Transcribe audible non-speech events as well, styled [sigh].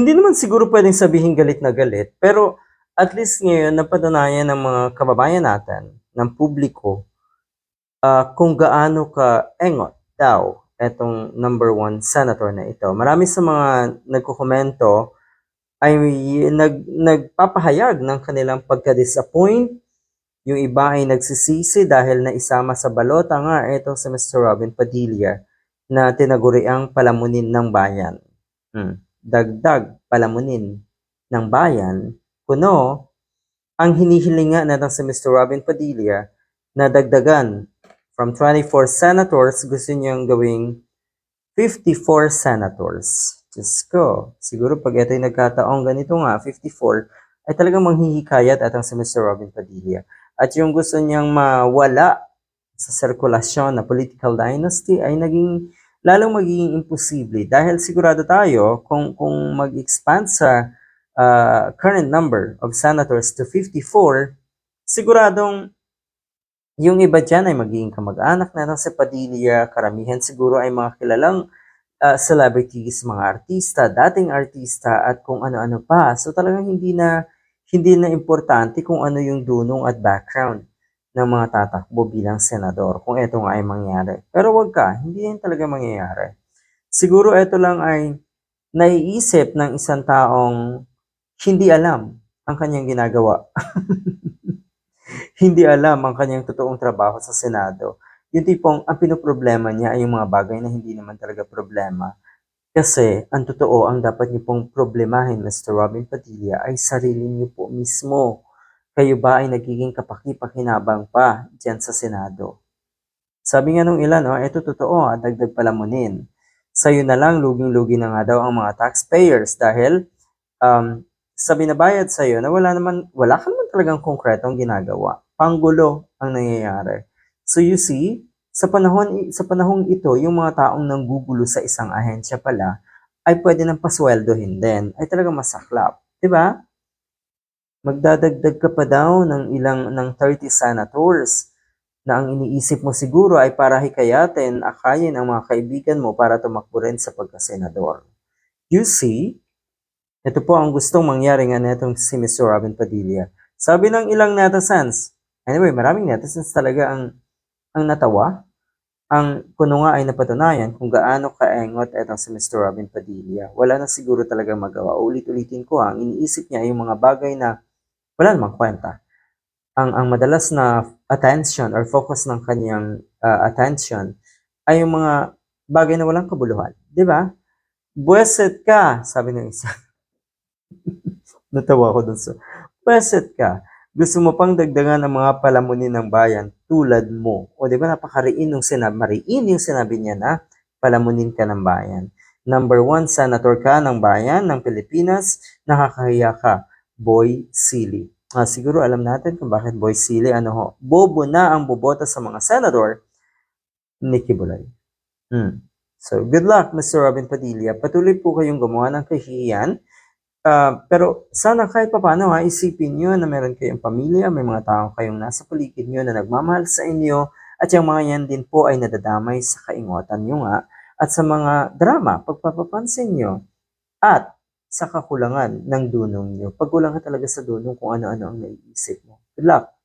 hindi naman siguro pwedeng sabihin galit na galit, pero at least ngayon napatunayan ng mga kababayan natin, ng publiko, ah, kung gaano ka engot daw etong number one senator na ito. Marami sa mga nagkukomento ay nag, nagpapahayag ng kanilang pagka-disappoint. Yung iba ay nagsisisi dahil na isama sa balota nga itong si Mr. Robin Padilla na tinaguriang palamunin ng bayan. Hmm. Dagdag palamunin ng bayan, kuno ang hinihiling nga natang si Mr. Robin Padilla na dagdagan from 24 senators, gusto niyang gawing 54 senators. Diyos ko, siguro pag ito'y nagkataong ganito nga, 54, ay talagang manghihikayat atang si Mr. Robin Padilla. At yung gusto niyang mawala sa sirkulasyon na political dynasty ay naging lalong magiging imposible dahil sigurado tayo kung kung mag-expand sa uh, current number of senators to 54, siguradong yung iba dyan ay magiging kamag-anak na ng sa Padilla, karamihan siguro ay mga kilalang uh, celebrities, mga artista, dating artista at kung ano-ano pa. So talagang hindi na hindi na importante kung ano yung dunong at background ng mga tatakbo bilang senador kung ito nga ay mangyari. Pero wag ka, hindi yan talaga mangyayari. Siguro ito lang ay naiisip ng isang taong hindi alam ang kanyang ginagawa. [laughs] hindi alam ang kanyang totoong trabaho sa Senado. Yung tipong ang pinoproblema niya ay yung mga bagay na hindi naman talaga problema. Kasi ang totoo, ang dapat niyo pong problemahin, Mr. Robin Padilla, ay sarili niyo po mismo. Kayo ba ay nagiging kapaki-pakinabang pa dyan sa Senado? Sabi nga nung ilan, oh, ito totoo, ah, dagdag palamunin. Sa'yo na lang, luging-lugi na nga daw ang mga taxpayers dahil um, sa binabayad sa'yo na wala naman, wala ka naman talagang konkretong ginagawa. Panggulo ang nangyayari. So you see, sa panahon sa panahong ito, yung mga taong nanggugulo sa isang ahensya pala ay pwede nang pasweldohin din. Ay talagang masaklap, 'di ba? Magdadagdag ka pa daw ng ilang ng 30 senators na ang iniisip mo siguro ay para hikayatin, akayin ang mga kaibigan mo para tumakbo rin sa pagkasenador. You see, ito po ang gustong mangyari nga netong si Mr. Robin Padilla. Sabi ng ilang netizens, anyway, maraming netizens talaga ang ang natawa. Ang kuno nga ay napatunayan kung gaano kaengot itong si Mr. Robin Padilla. Wala na siguro talaga magawa. Ulit-ulitin ko ang iniisip niya ay yung mga bagay na wala namang kwenta. Ang, ang madalas na attention or focus ng kanyang uh, attention ay yung mga bagay na walang kabuluhan. Di ba? Buweset ka, sabi ng isa. [laughs] Natawa ko dun sa, buweset ka. Gusto mo pang dagdagan ang mga palamunin ng bayan tulad mo. O di ba napakariin yung sinabi, mariin yung sinabi niya na palamunin ka ng bayan. Number one, senator ka ng bayan ng Pilipinas, nakakahiya ka. Boy Silly. Ah, siguro alam natin kung bakit Boy Silly. Ano ho? Bobo na ang bobota sa mga senador. Nikki Bulay. Hmm. So, good luck, Mr. Robin Padilla. Patuloy po kayong gumawa ng kahihiyan. Uh, pero sana kahit papano ha, isipin nyo na meron kayong pamilya, may mga tao kayong nasa paligid nyo na nagmamahal sa inyo at yung mga yan din po ay nadadamay sa kaingotan nyo nga at sa mga drama, pagpapapansin nyo at sa kakulangan ng dunong nyo. Pagkulang ka talaga sa dunong kung ano-ano ang naiisip mo. Good luck!